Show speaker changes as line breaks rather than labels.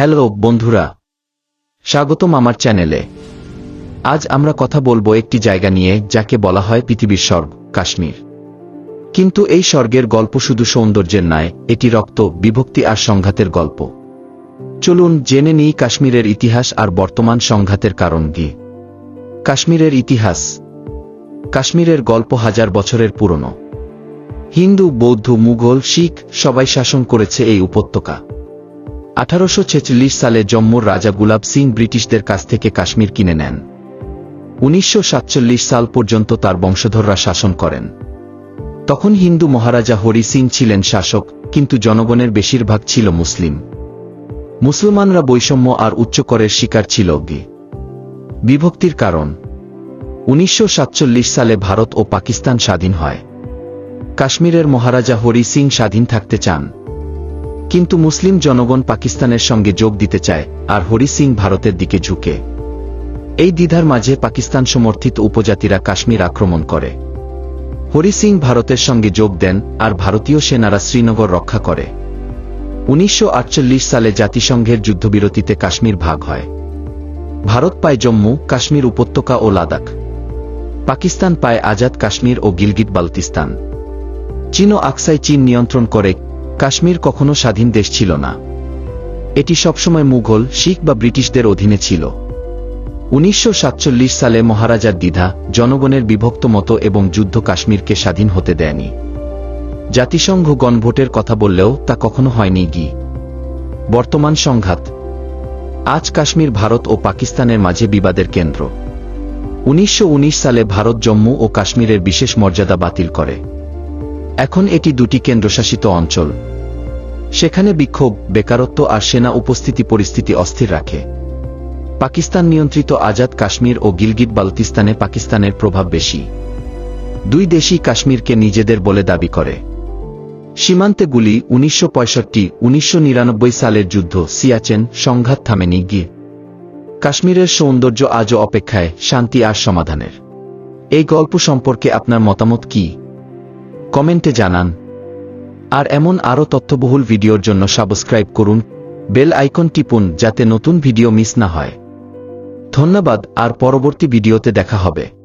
Hello, বন্ধুরা। স্বাগতম আমার চ্যানেলে। আজ আমরা কথা বলব একটি জায়গা নিয়ে, যাকে বলা হয় পৃথিবীর স্বর্গ, কাশ্মীর। কিন্তু এই স্বর্গের গল্প শুধু সৌন্দর্যের নয়, এটি রক্ত, বিভক্তি আর সংঘাতের গল্প। চলুন জেনে নিই কাশ্মীরের ইতিহাস আর বর্তমান সংঘাতের কারণ কি। কাশ্মীরের ইতিহাস। কাশ্মীরের গল্প হাজার বছরের পুরনো। হিন্দু, বৌদ্ধ, মুঘল, শিখ সবাই শাসন করেছে এই উপত্যকা। আঠারোশো ছেচল্লিশ সালে জম্মুর রাজা গুলাব সিং ব্রিটিশদের কাছ থেকে কাশ্মীর কিনে নেন। উনিশশো সাতচল্লিশ সাল পর্যন্ত তার বংশধররা শাসন করেন। তখন হিন্দু মহারাজা হরি সিং ছিলেন শাসক, কিন্তু জনগণের বেশিরভাগ ছিল মুসলিম। মুসলমানরা বৈষম্য আর উচ্চকরের শিকার ছিল গি বিভক্তির কারণ, উনিশশো সাতচল্লিশ সালে ভারত ও পাকিস্তান স্বাধীন হয়। কাশ্মীরের মহারাজা হরি সিং স্বাধীন থাকতে চান। কিন্তু মুসলিম জনগণ পাকিস্তানের সঙ্গে যোগ দিতে চায়, আর হরি সিং ভারতের দিকে ঝুঁকে। এই দ্বিধার মাঝে পাকিস্তান সমর্থিত উপজাতিরা কাশ্মীর আক্রমণ করে। হরি সিং ভারতের সঙ্গে যোগ দেন, আর ভারতীয় সেনারা শ্রীনগর রক্ষা করে। উনিশশো আটচল্লিশ সালে জাতিসংঘের যুদ্ধবিরতিতে কাশ্মীর ভাগ হয়। ভারত পায় জম্মু, কাশ্মীর উপত্যকা ও লাদাখ। পাকিস্তান পায় আজাদ কাশ্মীর ও গিলগিট বালতিস্তান চীন ও আকসাই চীন নিয়ন্ত্রণ করে কাশ্মীর কখনো স্বাধীন দেশ ছিল না। এটি সবসময় মুঘল, শিখ বা ব্রিটিশদের অধীনে ছিল। উনিশশো সাতচল্লিশ সালে মহারাজার দ্বিধা, জনগণের বিভক্ত মতো এবং যুদ্ধ কাশ্মীরকে স্বাধীন হতে দেয়নি। জাতিসংঘ গণভোটের কথা বললেও তা কখনো হয়নি গি। বর্তমান সংঘাত। আজ কাশ্মীর ভারত ও পাকিস্তানের মাঝে বিবাদের কেন্দ্র। উনিশশো উনিশ সালে ভারত জম্মু ও কাশ্মীরের বিশেষ মর্যাদা বাতিল করে। এখন এটি দুটি কেন্দ্রশাসিত অঞ্চল। সেখানে বিক্ষোভ, বেকারত্ব আর সেনা উপস্থিতি পরিস্থিতি অস্থির রাখে। পাকিস্তান নিয়ন্ত্রিত আজাদ কাশ্মীর ও গিলগিট বালতিস্তানে পাকিস্তানের প্রভাব বেশি। দুই দেশই কাশ্মীরকে নিজেদের বলে দাবি করে। সীমান্তে গুলি উনিশশো পঁয়ষট্টি সালের যুদ্ধ, সিয়াচেন, সংঘাত থামেনি গিয়ে। কাশ্মীরের সৌন্দর্য আজও অপেক্ষায়, শান্তি আর সমাধানের। এই গল্প সম্পর্কে আপনার মতামত কি? কমেন্টে জানান। আর এমন আরও তথ্যবহুল ভিডিওর জন্য সাবস্ক্রাইব করুন, বেল আইকন টিপুন যাতে নতুন ভিডিও মিস না হয়। ধন্যবাদ, আর পরবর্তী ভিডিওতে দেখা হবে।